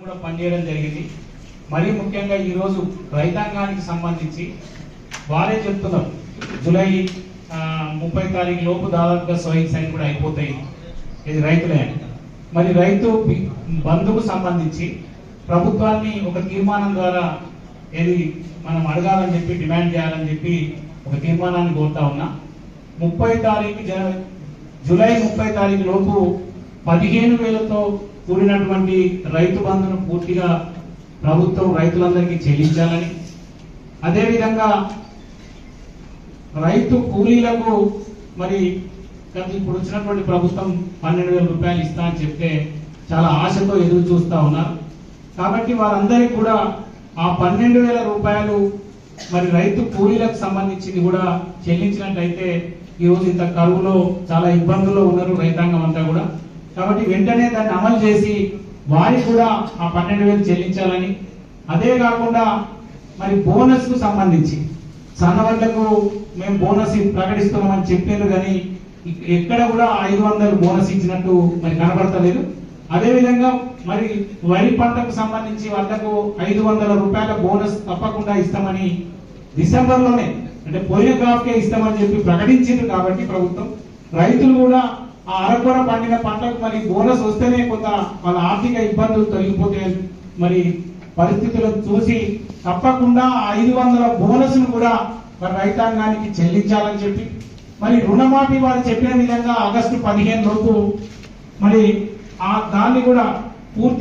కూడా పనిచేయడం జరిగింది. మరీ ముఖ్యంగా ఈరోజు రైతాంగానికి సంబంధించి వారే చెప్తున్నారు. జూలై ముప్పై తారీఖు లోపు దాదాపుగా స్వయం సైన్ కూడా అయిపోతాయి. ఇది రైతులే మరి రైతు బంధుకు సంబంధించి ప్రభుత్వాన్ని ఒక తీర్మానం ద్వారా ఏది మనం అడగాలని చెప్పి డిమాండ్ చేయాలని చెప్పి ఒక తీర్మానాన్ని కోరుతా ఉన్నా. ముప్పై తారీఖు జూలై ముప్పై తారీఖు లోపు పదిహేను వేలతో కూడినటువంటి రైతు బంధును పూర్తిగా ప్రభుత్వం రైతులందరికీ చెల్లించాలని అదేవిధంగా రైతు కూలీలకు మరి గత ఇప్పుడు వచ్చినటువంటి ప్రభుత్వం పన్నెండు వేల రూపాయలు ఇస్తా అని చెప్తే చాలా ఆశతో ఎదురు చూస్తూ ఉన్నారు. కాబట్టి వారందరికీ కూడా ఆ పన్నెండు వేల రూపాయలు మరి రైతు కూలీలకు సంబంధించింది కూడా చెల్లించినట్లయితే ఈ రోజు ఇంత కరువులో చాలా ఇబ్బందుల్లో ఉన్నారు రైతాంగం అంతా కాబట్టి వెంటనే దాన్ని అమలు చేసి వారికి కూడా ఆ పన్నెండు వేలు చెల్లించాలని. అదే కాకుండా మరి బోనస్కు సంబంధించి సన్నవాళ్ళకు మేము బోనస్ ప్రకటిస్తున్నామని చెప్పారు కానీ ఎక్కడ కూడా ఐదు వందలు బోనస్ ఇచ్చినట్టు మరి కనబడతలేదు. అదే విధంగా మరి వరి పంటకు సంబంధించి వాళ్ళకు ఐదు వందల రూపాయల బోనస్ తప్పకుండా ఇస్తామని డిసెంబర్లోనే అంటే పోయిన క్రాప్ కే ఇస్తామని చెప్పి ప్రకటించింది కాబట్టి ప్రభుత్వం. రైతులు కూడా ఆ అరకొర పండిన పంటకు మరి బోనస్ వస్తేనే కొంత వాళ్ళ ఆర్థిక ఇబ్బందులు తొలగిపోతే మరి పరిస్థితులను చూసి తప్పకుండా ఐదు వందల బోనస్ను కూడా మరి రైతాంగానికి చెల్లించాలని చెప్పి మరి రుణమాఫీ వారు చెప్పిన విధంగా ఆగస్టు పదిహేను లోపు మరి ఆ దాన్ని కూడా పూర్తి